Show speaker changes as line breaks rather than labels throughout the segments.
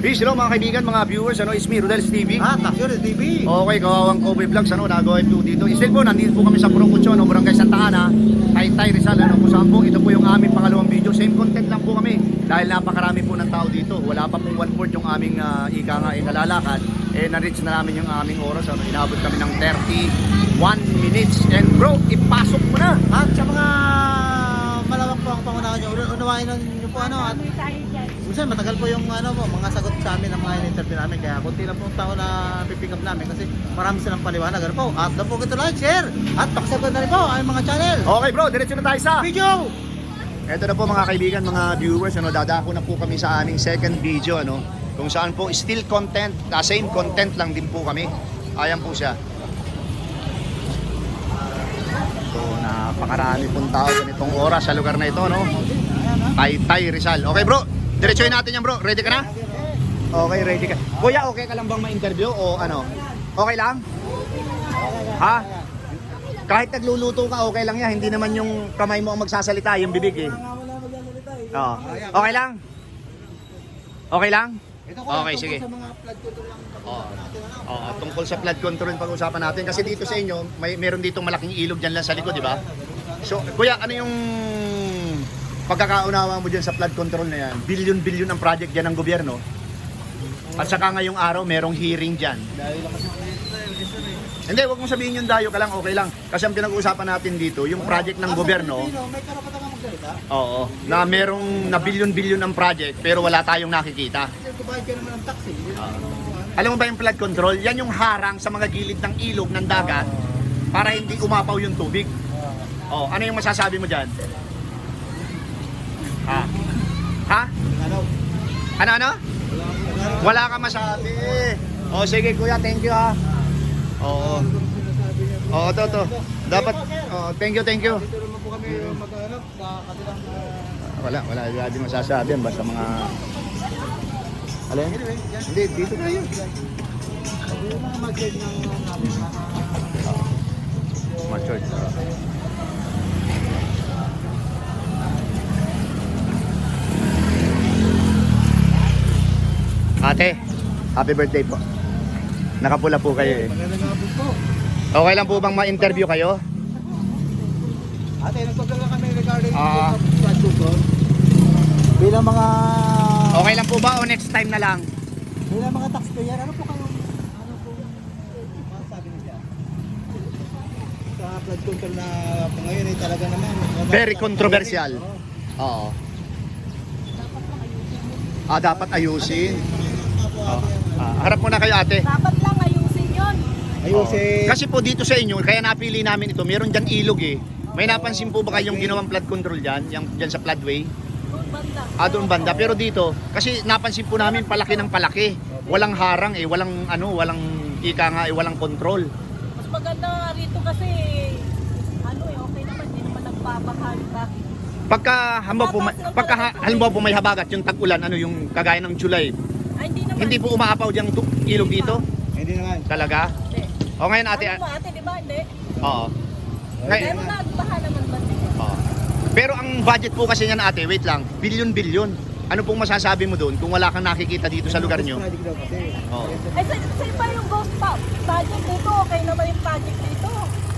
Peace, hello mga kaibigan, mga viewers, ano, it's me, Rodels TV.
Ah, Taksyon TV.
Okay, kawawang Kobe Vlogs, ano, nag-OF dito. Still po, nandito po kami sa Purong Kutso, ano, Barangay Santa Ana, Taytay Rizal, ano, kung saan po, ito po yung aming pangalawang video. Same content lang po kami, dahil napakarami po ng tao dito. Wala pa pong one fourth yung aming uh, ika nga, ikalalakad. Eh, na-reach na namin yung aming oras, ano, inabot kami ng 31 minutes. And bro, ipasok mo na!
At sa mga malawak po ang pangunahan nyo, un- unawain nyo po ano at minsan matagal po yung ano po, mga sagot sa amin ng mga in-interview namin kaya kunti lang po ang tao na pipick up namin kasi marami silang paliwanag ano po at daw po ito like, share at pakisabot na rin po ang mga channel
Okay bro, diretso na tayo sa...
video
Ito na po mga kaibigan, mga viewers, ano, dadako na po kami sa aming second video, ano, kung saan po still content, uh, same content lang din po kami. Ayan po siya. So, napakarami pong tao ganitong oras sa lugar na ito, no? Taytay Rizal. Okay bro, diretsoin natin yan bro. Ready ka na? Okay, ready ka. Kuya, okay ka lang bang ma-interview o ano? Okay lang? Ha? Kahit nagluluto ka, okay lang yan. Hindi naman yung kamay mo ang magsasalita, yung bibig eh. Oo. Okay lang? Okay lang?
ito
Okay, sige. Oo. Oo, tungkol sa flood control pag-usapan natin kasi dito sa inyo, may meron dito malaking ilog diyan lang sa likod, di ba? So, kuya, ano yung pagkakaunawa mo diyan sa flood control na yan? Billion-billion ang project diyan ng gobyerno. At saka ngayong araw, merong hearing
kasi
Hindi, wag mong sabihin yung dayo ka lang, okay lang. Kasi ang pinag-uusapan natin dito, yung project ng gobyerno,
may karapatan ka magsalita
oo, na merong na billion-billion ang project pero wala tayong nakikita.
kasi kubayad naman ng taxi ano.
Alam mo ba yung flood control? Yan yung harang sa mga gilid ng ilog ng dagat para hindi umapaw yung tubig. Oh, ano yung masasabi mo diyan? Ha? Ha?
ano
Ano ano? Wala ka masabi. Oh, sige kuya, thank you ha. Oo. Oo, to to. Dapat oh, thank you, thank you.
Dito naman po kami maghanap sa kanilang uh,
Wala, wala din masasabi yan basta mga Alin?
yan.
Hindi, dito tayo.
Mag-share ng uh, namin mga
Matured. Ate, happy birthday po. Nakapula po kayo eh. Okay lang po bang ma-interview kayo?
Ate, nagpagkala kami regarding
Ah.
control. Bilang mga
Okay lang po ba o next time na lang?
bilang mga taxpayer, ano po kayo ano po masasabi niya? Sa flood control na po ngayon ay talaga naman
Very controversial.
Oo.
Oo. Ah, dapat ayusin.
Ate?
Ah, harap muna kayo ate.
Dapat lang ayusin yun.
Ayusin.
Kasi po dito sa inyo, kaya napili namin ito, meron dyan ilog eh. May napansin po ba kayong ginawang flood control dyan? Yung, dyan sa floodway?
Doon banda.
Ah, doon banda. Pero dito, kasi napansin po namin palaki ng palaki. Walang harang eh, walang ano, walang ika nga eh, walang control.
Mas maganda rito kasi ano eh, okay naman, hindi naman nagpapakali bakit.
Pagka halimbawa po, may- pagka ha- halimbawa po may habagat yung tag-ulan, ano yung kagaya ng July,
Ay, hindi naman.
hindi po umaapaw diyang tu- ilog dito?
Hindi naman.
Talaga?
Hindi.
O ngayon ate,
Ano mo ate, di ba? Hindi.
oo. Ngay-
Pero nagbaha naman ba siya?
oo. Pero ang budget po kasi niyan ate, wait lang, bilyon-bilyon. Ano pong masasabi mo doon kung wala kang nakikita dito sa lugar nyo?
Project daw kasi.
Oo.
Ay, sa, sa iba yung ghost pa, project dito, okay naman yung project dito.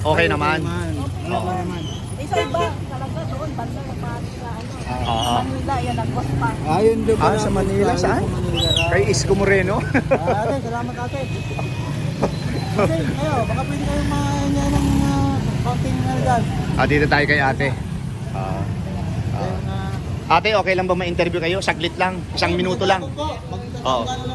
Okay naman.
Okay
Oo.
naman.
Eh, sa iba, talaga doon, banda na project na ano.
Oo.
Manila, yan ang pa.
Ayun doon
Ah, sa Manila, saan? Kay Isko Moreno.
Ah, ate, salamat ate. Okay, kayo, baka pwede kayong mga ng uh, konting ano dyan.
ah, dito tayo kay ate. Ah.
Ah,
Ate, okay lang ba ma-interview kayo? Saglit lang. Isang minuto lang. Oo.
magtatanggalo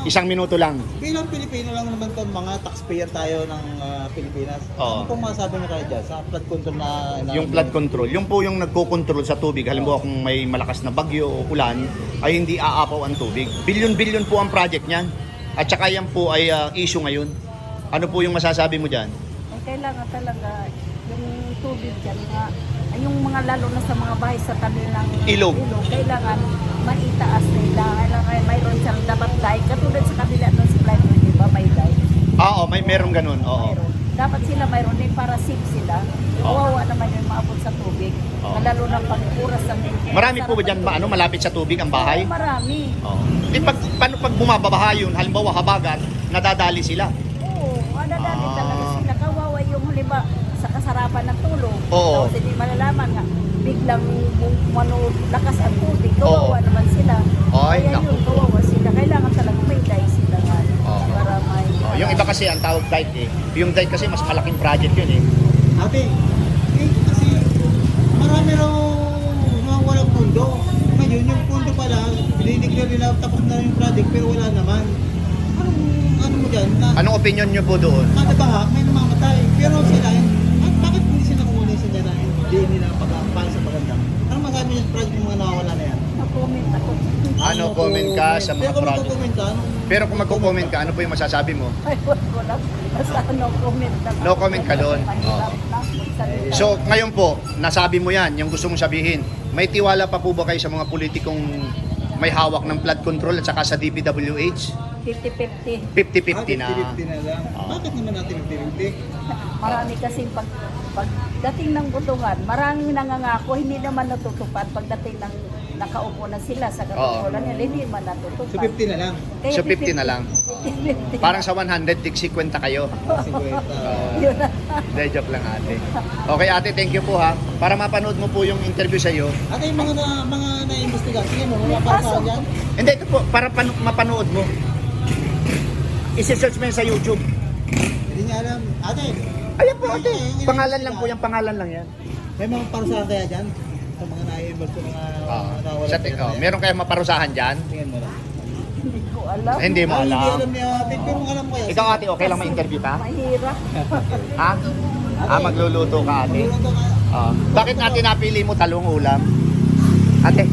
Isang minuto lang.
Bilang Pilipino lang naman to, mga taxpayer tayo ng ah, Pilipinas.
Oo.
Ano pong masabi niyo kayo dyan sa flood control na... na
Yung flood control, yung po yung nagko-control sa tubig. Halimbawa kung may malakas na bagyo o ulan, ay hindi aapaw ang tubig. Bilyon-bilyon po ang project niyan. At saka yan po ay ah, issue ngayon. Ano po yung masasabi mo dyan?
Ay, kailangan talaga yung tubig dyan ay yung mga lalo na sa mga bahay sa tabi ng
Ilog.
kailangan maitaas nila. Kailangan mayroon siyang dapat dike. Katulad sa kabila ng supply mo, di ba? May dike.
Ah, Oo, may merong ganun. Oo.
Mayroon. dapat sila mayroon din para safe sila. Kawawa naman yung maabot sa tubig.
Oo.
Lalo na pag oras ng
Marami po ba dyan ba, ano, malapit sa tubig ang bahay?
Oo, marami.
Oo. Di pag, paano pag bumababaha yun, halimbawa habagat, nadadali sila.
Oo, madadali
Ah.
talaga sila. Kawawa yung halimbawa kasarapan ng.
Oo.
Tapos hindi malalaman nga, biglang mano, lakas ang tubig.
Oo.
Kawawa naman sila.
Ay,
Kaya
naku.
yun, kawawa sila. Kailangan talaga may dye sila nga.
Oo.
Para may...
Oh, yung iba kasi ang tawag dike eh. Yung dike kasi mas malaking project yun eh.
Ate, eh, kasi marami raw mga walang pundo. Ngayon, yung pundo pala, dinigla nila tapos na yung project pero wala naman. Anong, ano mo dyan? Na,
Anong opinion nyo po doon?
kada baha, may namamatay. Pero sila, hindi nila pag para sa paganda? Ano masabi niyo sa project ng mga nawawala na yan?
Na-comment ako.
Ano comment ka sa mga
Pero kung
project?
magko-comment ka, anong-
Pero kung magko-comment ka, ano po yung masasabi mo?
Ay, wala ko lang. Basta no comment lang.
No comment ka doon.
Mahirap na magsalita.
So, ngayon po, nasabi mo yan, yung gusto mong sabihin. May tiwala pa po ba kayo sa mga politikong may hawak ng flood control at saka sa DPWH?
50-50.
50-50 na.
Ah, 50-50 na lang.
Oo.
Bakit naman natin 50-50?
Marami kasi pag pagdating ng butungan, maraming nangangako, hindi naman natutupad. Pagdating ng nakaupo na sila sa katotolan nila, hindi naman natutupad.
So 50 na lang.
Kaya
So, 50 na lang.
50-50.
Parang sa 100, tig 50 kayo.
50.
Yun na.
Hindi, joke lang ate. Okay ate, thank you po ha. Para mapanood mo po yung interview sa iyo.
Ate, yung mga na, mga na-investiga, sige mo, wala para sa dyan?
Hindi, ito po, para panu- mapanood mo. Isi-search mo yan sa YouTube.
Hindi niya alam. Ate,
Ayan po ate. Pangalan lang po yan, pangalan lang yan.
may mga parusahan kaya dyan? Sa mga na-involve sa mga
Ah, sa oh,
kanya?
meron kayong maparusahan dyan?
Tingnan mo lang.
Hindi ko alam.
Eh, Hindi mo
Ah, Hindi
alam.
alam niya ate, pero alam mo kaya.
Ikaw ate, okay lang ma-interview ka?
Mahirap.
Ha? Ah, magluluto ka ate?
Magluluto ka.
Ah. bakit ate napili mo talong ulam? Ate,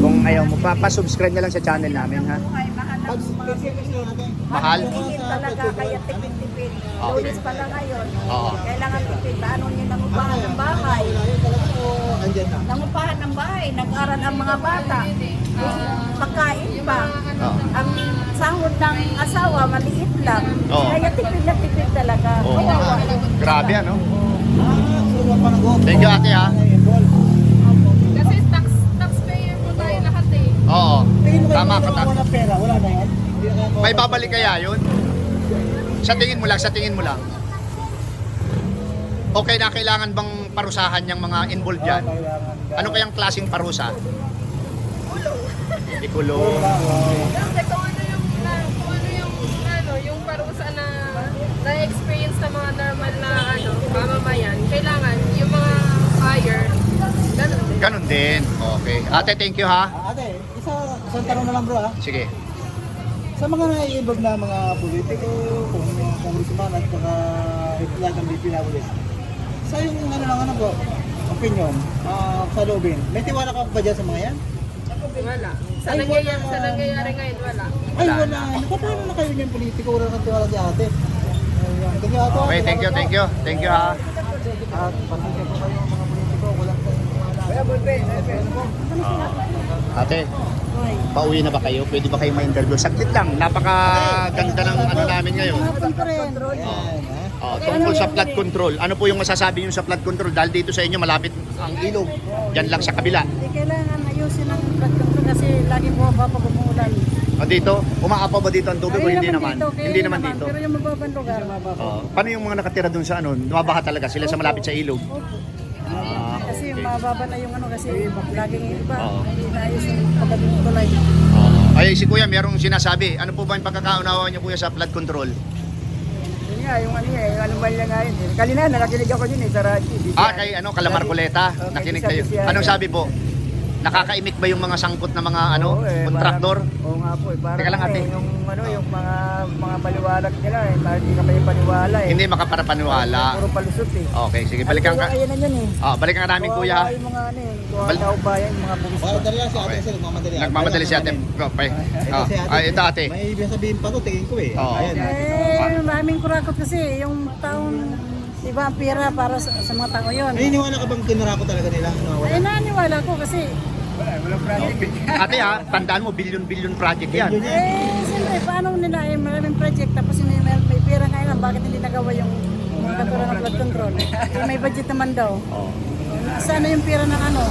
kung ayaw mo pa, pa-subscribe na lang sa channel namin ha.
Ate.
Mahal?
Tingin talaga kaya tipid-tipid.
Oo.
Lunes pa lang ngayon.
Oo.
Kailangan tipid. Paano niyo nangupahan ng bahay? Nangupahan ng bahay. Nag-aral ang mga bata. Pagkain pa.
Oo.
Ang sahod ng asawa, maliit lang.
Oo.
Kaya tipid na tipid talaga.
Oo. Grabe ano?
Ah.
Thank you ate ha. Oo.
Tingin mo kayo
Tama ka
kung
ta.
wala pera, wala na yan? Hindi
May babalik kaya yun? Sa tingin mo lang, sa tingin mo lang. Okay na kailangan bang parusahan yung mga involved dyan? Ano kayang klaseng parusa? Ikulong.
Kasi kung ano yung na, kung ano yung ano, yung parusa na na-experience ng mga normal na ano, mamamayan, kailangan yung mga higher, ganun din.
Okay. Ate, thank you ha.
Ah, Ate, isa, isang tanong na lang bro ah.
Sige.
Sa mga nai-involve na mga politiko, kung mga congressman at mga lahat ng BP na ulit. Sa yung ano lang ano bro, opinion, ah, sa loobin, may tiwala ka ba dyan sa mga yan?
Wala. Sa
Ay,
nangyayari,
wala.
sa nangyayari ngayon, wala.
Ay
Wala
nakapano na kayo yung politiko, wala kang tiwala si ate. Ayan, Thank you ate.
Okay, thank you, thank you. Thank you ha.
At pasensya po kayo mga politiko, walang tiwala.
Ate, pauwi na ba kayo? Pwede ba kayo ma-interview? Saglit lang. Napakaganda ng ano namin ngayon.
Ha?
Oh, tungkol sa flood control. Ano po yung masasabi niyo sa flood control? Dahil dito sa inyo malapit ang ilog. Diyan lang sa kabila.
Hindi kailangan ayusin ang flood control kasi lagi bumaba pag umuulan.
O dito, umaapaw ba dito ang tubig o hindi naman? Hindi naman dito.
Pero yung mababang lugar,
Oh, paano yung mga nakatira doon sa ano? Dumabaha talaga sila sa malapit sa ilog. Ah.
Mababa na yung ano kasi laging iba.
Oo.
Hindi naayos yung pagdating tulay.
Oh. Ay, si Kuya, merong sinasabi. Ano po ba yung pagkakaunawa niyo, Kuya, sa flood control?
Yun nga, yung ano eh, yung anomalya nga yun. eh. Kanina, nakikinig ako yun eh, sa radyo.
Ah, kay ano, Calamar Coleta.
Okay,
Nakinig kayo. Anong sabi po? Nakakaimik ba yung mga sangkot na mga ano,
Oo, eh,
kontraktor?
parang- Oo nga po eh. Parang
Teka lang,
ano
ate.
eh, yung ano, yung mga mga paliwanag nila eh. Parang hindi ka kayo paniwala eh.
Hindi makaparapaniwala.
Puro palusot eh.
Okay, sige, balikan ka.
Kaya na yun eh.
Oh, balikan ka namin, Kuya.
Kawawa Yung mga ano eh,
Bal-
Bal- tao bayan, yung mga bugis.
Para dali lang si ate
Okay.
kasi nagmamadali.
Nagmamadali si ate. Go, pa.
Eh,
Oh,
kasi ate,
ay, ito ate.
May ibig sabihin pa to, tingin ko eh.
Oo.
Ayan, ate.
Eh, maraming kurakot kasi yung taong iba ang pera para sa, sa mga tao yun.
Naniniwala ka bang kinarako talaga nila? Nawawala?
Eh, naniwala ko kasi,
Ate ha, tandaan mo, billion-billion project yan.
Yun yan.
eh, siyempre, paano nila, eh, maraming project, tapos hindi may, may pera ngayon, bakit hindi nagawa yung
Yung katulad ng flood control. Eh, may budget naman daw.
Oh.
Sana yung pira ng ano?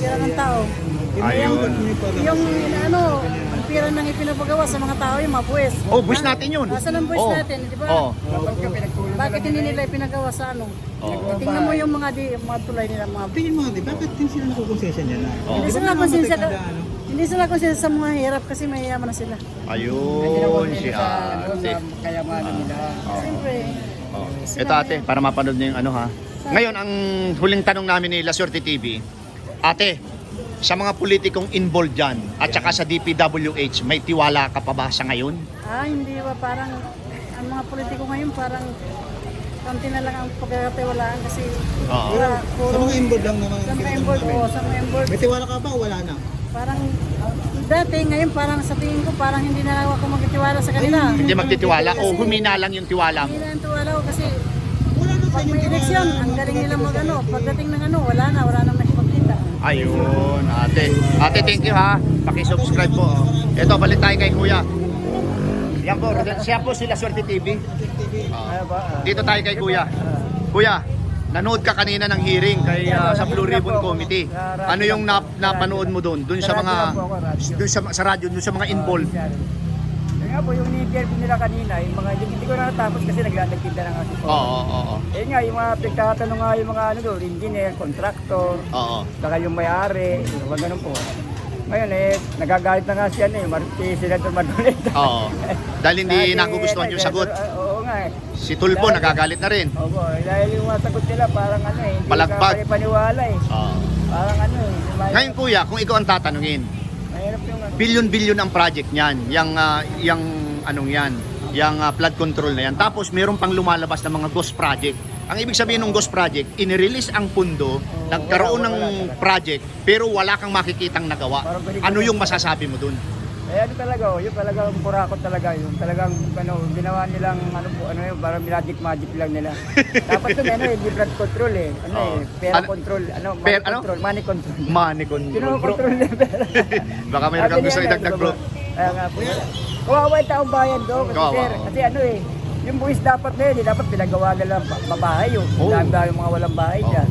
Pira ng tao.
Ayun.
Yung ano, pira nang ipinapagawa sa mga tao yung mga buwis.
Oh, buwis natin yun.
Nasaan ang buwis
Oh.
natin, di ba?
Oh.
Bakit hindi nila ipinagawa sa ano?
Oo.
Tingnan mo yung mga di, mga tulay nila, mga
Tingin mo, di, bakit din sila nakukonsesya niya na?
Oh.
Hindi sila konsensya hindi sila konsensya sa mga hirap kasi may yaman na sila.
Ayun, si ate.
Kaya ano nila.
Siyempre,
Oh. Ito ate, para mapanood niyo yung ano ha. Ngayon, ang huling tanong namin ni La Suerte TV, ate, sa mga politikong involved dyan at saka sa DPWH, may tiwala ka pa ba sa ngayon?
ah, hindi ba parang ang mga politiko ngayon parang konti na lang ang pagkakatiwalaan kasi
Oo.
wala,
Sa
puro
mga inboard lang naman.
sa mga
namin.
oo, sa mga inboard.
May tiwala ka ba o wala na?
Parang dati, ngayon parang sa tingin ko parang hindi na ako magtitiwala sa kanila.
Hindi magtitiwala o humina lang yung tiwala mo?
Hindi na ang tiwala ko kasi
Wala na sa
pag
inyong
may eleksyon, ang galing nilang mag ano, pagdating ng ano, wala na, wala na makipagkita.
Ayun, ate. Ate, thank you ha. Paki-subscribe po. Ito, balik tayo kay kuya. Yan po, siya po sila Swerte TV. Ah. Dito tayo kay kuya. Kuya, nanood ka kanina ng hearing kay ah, sa Blue Ribbon Committee. Ano yung nap, napanood mo doon? Doon sa mga doon sa, sa radyo, doon sa mga involved.
Yung nga po, yung in-interview nila kanina, yung mga, yung, hindi ko na natapos kasi naglalagkita na nga si
Oo, oo, oo.
Eh nga, yung mga pagtatanong nga yung mga ano doon, engineer, contractor,
Oo.
saka yung may-ari, yung mga ganun po. Ngayon eh, nagagalit na nga si ano eh, Mar- si Senator Marcoleta.
Oo. Dahil hindi
Dati,
nagugustuhan yung sagot.
ah, Oo nga eh.
Si Tulpo nagagalit na rin.
Opo, eh, dahil yung mga sagot nila parang ano eh, hindi
Palagbag.
ka paniwala eh.
Oo.
Parang ano eh.
Ngayon kuya, kung ikaw ang tatanungin. Billion-billion ang project niyan. Yang ah, yang anong yan, yang ah, flood control na yan. Tapos meron pang lumalabas na mga ghost project. Ang ibig sabihin ng ghost project, inirelease ang pundo, nagkaroon
wala,
ng
wala talaga.
project, pero wala kang makikitang nagawa. Ano yung masasabi mo dun?
Eh ano talaga, oh, yung talagang kurakot talaga yun. Talagang ano, ginawa nilang ano po, ano yun, parang magic magic lang nila. Dapat yun ano, hindi blood control eh. Ano
Oo.
eh, pera
Ano-
control, ano, money
Per- ano?
control, money control.
Money control, bro.
Kino-control nila pera.
Baka mayroon kang
Sabi
gusto
niya,
idagdag,
ano,
bro.
Kaya nga po. Kawawa yung taong bayan do, kasi
Kawawa,
sir,
oo.
kasi ano eh, yung buwis dapat na yun, eh, dapat pinagawa nila pa- babahay yung
Oo.
dami-dami mga walang bahay dyan.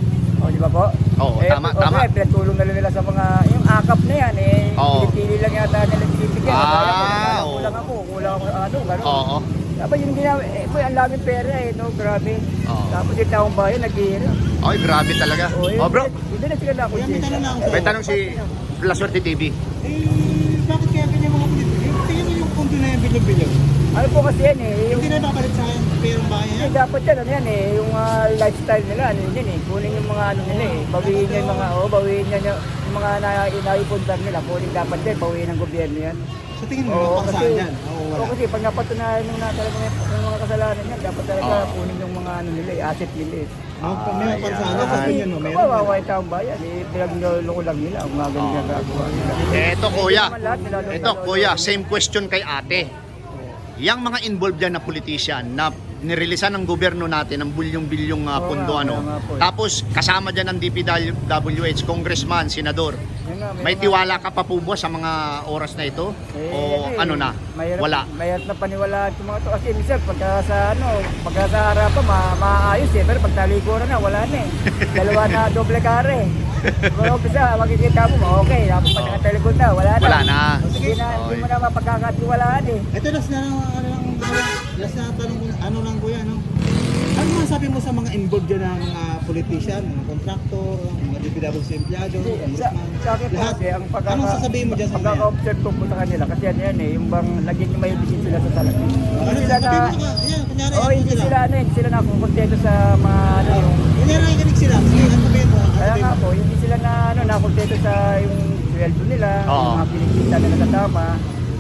O, di ba po?
Oo,
eh,
tama,
okay,
tama.
pinatulong na nila sa mga, yung akap na yan eh,
Oo.
pinipili lang yata nila binibigyan.
Ah,
Kaya
oo.
kulang ako, kulang ako, ano, gano'n.
Oo.
Tapos yung ginawa, eh, po, ang daming pera eh, no, grabe.
Oo.
Tapos yung taong bayan, naghihirap.
Ay, grabe talaga. Oh, bro,
Hindi na sila
Kuya, may tanong na ako
may tanong si La Suerte TV.
Eh, bakit kaya ganyan mga politiko? Tingnan mo yung pundo na yung bilog-bilog.
Ano po kasi yan eh, yung
Hindi na babalik sa akin bayan
Eh,
yan.
dapat yan, ano yan eh, yung ah, lifestyle nila, ano yun eh, kunin yung mga ano nila eh, bawiin niya yung mga, oh, bawiin niya yung, yung mga na, inaipuntan nila, kunin dapat din, bawiin ng gobyerno yan.
Sa tingin mo,
Oo,
oh,
kasi,
saan yan? Oo, wala.
oo, kasi pag napatunayan nung na talaga may, yung mga kasalanan yan, dapat talaga
Oo.
kunin yung mga ano nila eh, asset nila eh.
Oh, may mga pansaan.
Ayan.
Kasi yan, no, meron.
Kawawa yung taong bayan, eh, pinagluloko lang nila, ang mga ganyan gagawa nila.
Eto kuya. Ito kuya, same question kay ate. Yang mga involved dyan na politician na nirelisan ng gobyerno natin ng bilyong-bilyong uh, pundo
nga,
ano.
eh.
Tapos kasama dyan ng DPWH, congressman, senador. May tiwala ka pa po ba sa mga oras na ito?
Eh,
o
eh,
ano na?
Mahirap,
Wala.
Mahirap na paniwalaan yung mga to. Kasi minsan pagka sa ano, pagka sa harapan, ma maayos eh. Pero pag talikuran na, wala na eh. Dalawa na doble kare. Pero umpisa, makikita mo, okay. Tapos pag nakatalikod na, wala na.
Wala na.
Hindi na, hindi mo na mapagkakatiwalaan eh.
Ito, last na lang, ano lang, last na tanong, ko- ano lang kuya, no? Ano masabi mo sa mga involved dyan na mga politician, mga kontraktor, mga DPWC empleyado,
Sa, sa akin po kasi, ang pagkaka...
Anong sasabihin mo dyan sa mga yan?
Pagkaka-observe ko po sa kanila, kasi yan yan eh, yung bang laging may bisin sila sa salamin.
Ano
Hindi sila na... Oh,
ano
hindi
sila?
ano, hindi sila nakukontento sa mga ano yung
Kunyari, nakikinig sila. Sige, ano sabihin mo? Ano
Kaya nga po, hindi sila na ano, nakontento sa yung sweldo nila, mga kinikita nila sa tama.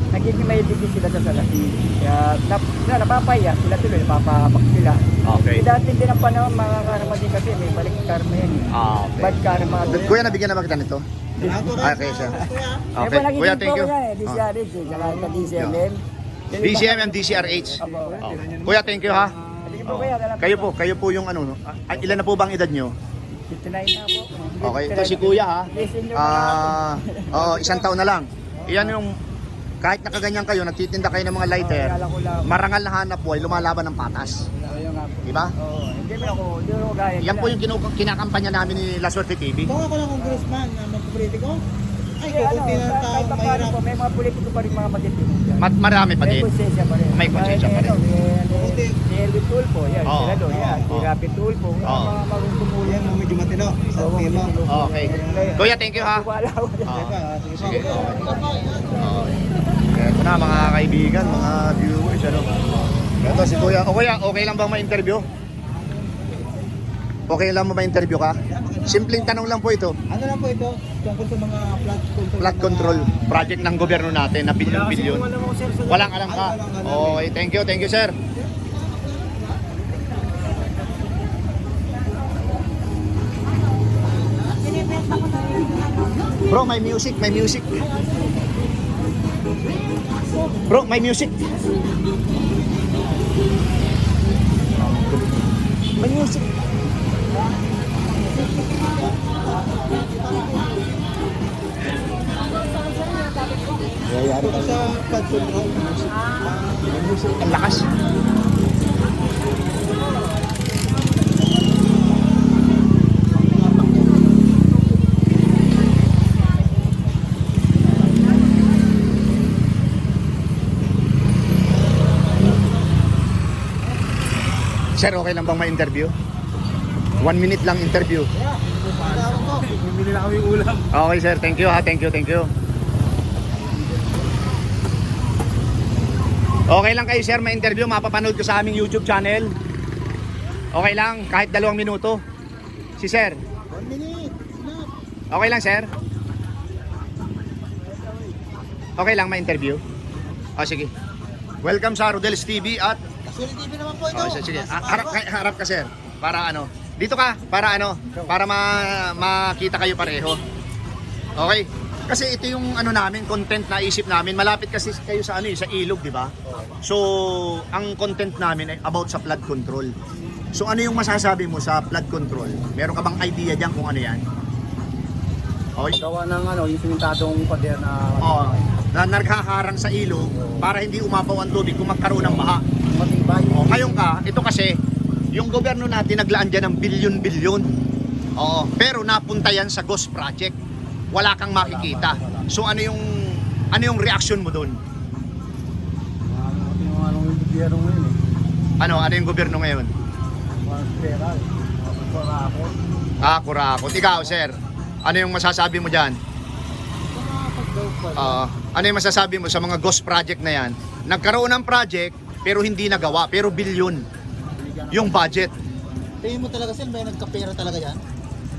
Nagiging may bigay sila sa salapi. Kaya nap, sila napapaya, sila tuloy, napapahamak sila.
Okay.
Eh, dati din ang panahon, mga karma din kasi, may balik karma yan. eh.
Ah,
Bad
okay.
karma.
Kuya, nabigyan na ba kita nito? Ah, okay.
Kuya.
Eh,
Okay. Kuya, thank you.
eh. DCRH eh, sa DCMM.
DCM and DCRH.
Opo.
Oh. Kuya, thank you ha.
Sige po kaya, alam
Kayo po, kayo po yung ano, no? Ah, ilan na po bang edad nyo?
59 na po.
Okay, ito si Kuya ha.
Listen nyo
Ah, oo, isang taon na lang. Iyan yung kahit nakaganyan kayo, nagtitinda kayo ng mga lighter,
ko
marangal na hanap buhay, lumalaban ng patas. Diba?
Oo, hindi mo ako, hindi mo ako gaya.
Yan po yung kinu- kinakampanya namin ni La Suerte TV.
Kung ako lang congressman na magpolitiko, ay
ano,
kukunti na
pa paano
mahirap.
may mga politiko pa rin mga matitino.
Mat marami pa
May
din.
konsensya pa rin.
May konsensya pa rin.
May, ano, may, si Elvin Tulfo, yan,
Oo.
sila doon, yan. Si
Oo.
Rapi Tulfo,
Oo.
mga tumulong.
Yan ang medyo matino sa tema.
Okay. Kuya, thank you ha.
Sige.
Ito na mga kaibigan, mga viewers, ano. Ito si Kuya. O Kuya, okay lang bang ma-interview? Okay lang mo ma-interview ka? Simpleng tanong lang po ito.
Ano lang po ito? Tungkol sa mga flood control.
Flood control project ng gobyerno natin na bilyon-bilyon. Walang alam ka? Okay, thank you, thank you sir. Bro, may music, may music. Bro, may music. May music. Ang lakas. Sir, okay lang bang ma-interview? One minute lang interview.
Bumili na kami ulam.
Okay sir, thank you ha, thank you, thank you. Okay lang kayo sir, ma-interview, mapapanood ko sa aming YouTube channel. Okay lang, kahit dalawang minuto. Si sir,
One minute.
Okay lang sir? Okay lang ma-interview? O sige. Welcome sa Rodel's TV at
Kasi TV naman po ito.
Oh, sige, harap, harap ka sir. Para ano? Dito ka, para ano? Para ma makita kayo pareho. Okay? Kasi ito yung ano namin, content na isip namin. Malapit kasi kayo sa ano, eh, sa ilog, di ba? So, ang content namin ay about sa flood control. So, ano yung masasabi mo sa flood control? Meron ka bang idea diyan kung ano yan? Okay?
Gawa ng ano, yung simentadong pader na
Oh, na naghaharang sa ilog para hindi umapaw ang tubig kung magkaroon ng baha.
matibay.
Oh, ngayon ka, ito kasi, yung gobyerno natin naglaan dyan ng bilyon-bilyon. Oo, pero napunta yan sa ghost project. Wala kang makikita. So ano yung ano yung reaction mo doon?
Yung anong gobyerno ngayon eh.
Ano, ano yung gobyerno ngayon?
Pera. Para ako.
Ah, kurakot. Ikaw, sir. Ano yung masasabi mo dyan? Oo. ano yung masasabi mo sa mga ghost project na yan? Nagkaroon ng project, pero hindi nagawa. Pero bilyon. Yung budget.
Tingin mo talaga sir, may nagkapera talaga yan?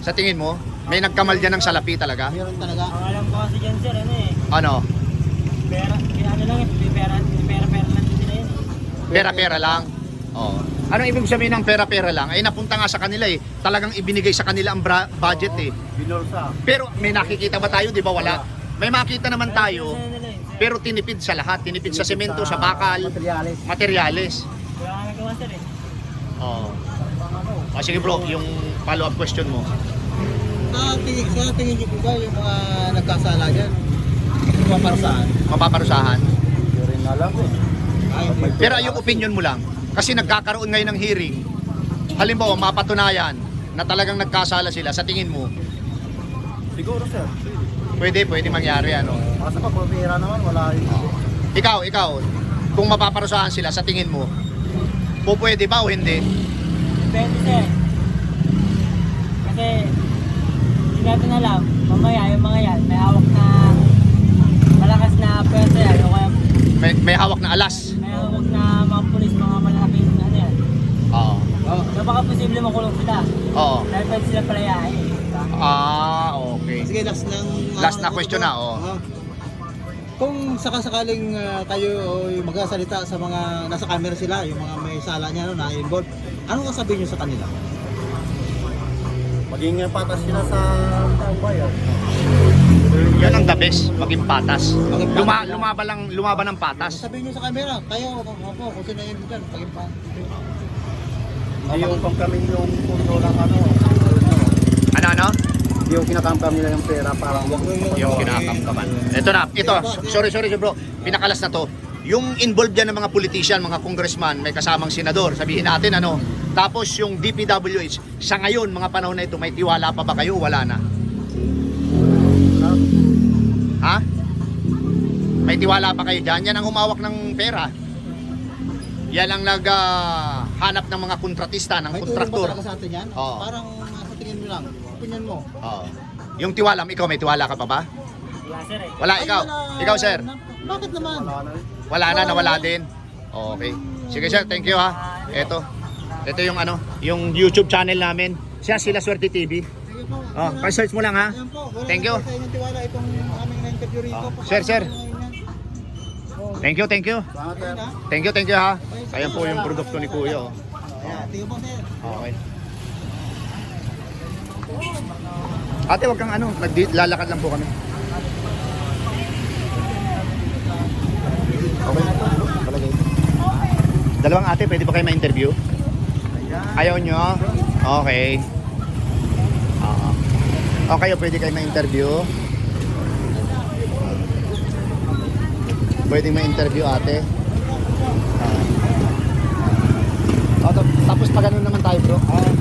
Sa tingin mo, may nagkamal dyan ng salapi talaga?
Meron talaga.
Ang alam ko kasi dyan sir, ano eh.
Ano?
Pera, ano lang eh. Pera, pera, pera lang sila yun eh.
Pera-pera lang. Oo. Anong ibig sabihin ng pera-pera lang? Ay napunta nga sa kanila eh. Talagang ibinigay sa kanila ang budget eh.
Binulsa.
Pero may nakikita ba tayo? Di ba wala? May makita naman tayo. Pero tinipid sa lahat. Tinipid sa semento, sa bakal,
Materialis.
materyales.
Kaya kami gawa sir eh.
Oo. Oh, sige bro, yung follow-up question mo.
Ah, tingin, sa tingin niyo po ba yung mga nagkasala dyan? Maparusahan?
Mapaparusahan.
Hindi rin alam eh.
Ay, hindi.
Pero yung opinion mo lang. Kasi nagkakaroon ngayon ng hearing. Halimbawa, mapatunayan na talagang nagkasala sila. Sa tingin mo,
Siguro sir.
pwede, pwede mangyari ano.
Kasi pag naman, wala rin.
Ikaw, ikaw, kung mapaparusahan sila sa tingin mo, po pwede ba o hindi?
Depende sir. Kasi hindi natin alam, mamaya yung mga yan, may hawak na malakas na pwede yan, o kaya
May, may hawak na alas.
may hawak na mga pulis, mga malalaking ano yan.
Oo.
Oh,
So baka posible makulong sila.
Oo.
Dahil pwede sila palayain.
Ah, okay.
sige, last ng...
Last na question na, oh.
Ah. Sakasakaling ah, tayo ay magsasalita sa mga nasa camera sila, yung mga may sala niya no, na involved, anong sasabihin niyo sa kanila?
Maging patas sila sa taong bayan.
Yan ang the best, maging patas.
Maging patas.
Luma, lumaban lang, lumaban ng patas.
Sabihin niyo sa camera, kayo, ako, kung sino yun dyan, paging pa.
Hindi yung pangkamin yung puno ng ano. Yung kinakamkam nila yung pera para wag
Yung kinakamkaman. Ito na, ito. Sorry, sorry, bro. Pinakalas na to. yung involved dyan ng mga politician, mga congressman, may kasamang senador, sabihin natin ano. Tapos yung DPWH, sa ngayon, mga panahon na ito, may tiwala pa ba kayo? Wala na. Ha? May tiwala pa kayo dyan? Yan ang humawak ng pera. Yan ang naghanap ng mga kontratista, ng
May tulong ba
kontraktor.
sa atin yan?
Oo.
Parang sa tingin mo lang, opinion mo.
Oo. Yung tiwala, ikaw may tiwala ka pa ba?
Wala sir eh.
Wala,
Ay,
ikaw.
wala.
Ikaw, sir.
Na- bakit naman?
Wala na, nawala din. Okay. Sige sir, thank you ha. Ito. Ito yung ano, yung YouTube channel namin. Siya sila Swerte TV.
Sige po.
Oh,
Yan,
pa-search mo lang ha.
Ayan po. Wala
Thank you.
po Sa inyong tiwala itong aming na-interview rito.
Oh,
Po,
sir, sir. Thank you, thank you.
Salamat, sir. ha?
Thank you, thank you ha. Ayan po yung produkto ni Kuya. Oh.
Ayan, tingnan po, sir.
Okay. Ate, wag kang ano, lalakad lang po kami. Okay. Dalawang ate, pwede ba kayo ma-interview? Ayaw nyo? Okay. Oo. Okay, pwede kayo ma-interview. Pwede ma-interview ate. Ah. Oh, tap- tapos pag ano naman tayo bro? Ah.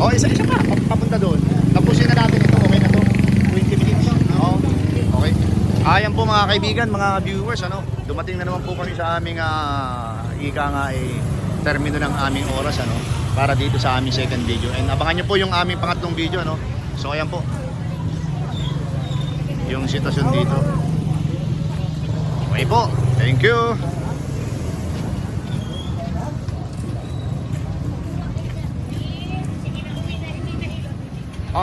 Oh, isa isa pa, pap- papunta doon. Tapusin na natin ito, okay na to. 20 minutes. Oh, okay. Ayan po mga kaibigan, mga viewers, ano, dumating na naman po kami sa aming ah, ika nga eh, termino ng aming oras, ano, para dito sa aming second video. And abangan nyo po yung aming pangatlong video, ano. So, ayan po. Yung sitwasyon dito. Okay po. Thank you.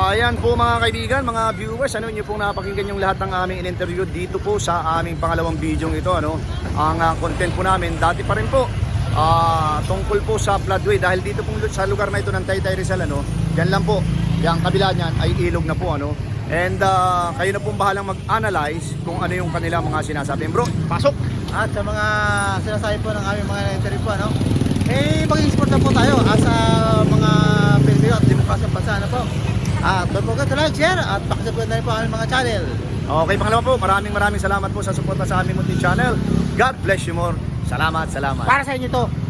Ayan po mga kaibigan, mga viewers, ano niyo pong napakinggan yung lahat ng aming in-interview dito po sa aming pangalawang video ito, ano. Ang ah, content po namin dati pa rin po ah, tungkol po sa floodway dahil dito pong sa lugar na ito ng Taytay Rizal ano, yan lang po. Yung kabila niyan ay ilog na po ano. And ah, kayo na pong bahalang mag-analyze kung ano yung kanilang mga sinasabi. Bro, pasok.
At sa mga sinasabi po ng aming mga interview po, ano, eh, mag-export na po tayo as sa mga Pilipino at demokrasyang bansa, ano po. At don't forget to like, share, at pakisubscribe na rin po ang mga channel.
Okay, pangalawa po, maraming maraming salamat po sa suporta sa aming munting channel. God bless you more. Salamat, salamat.
Para sa inyo to.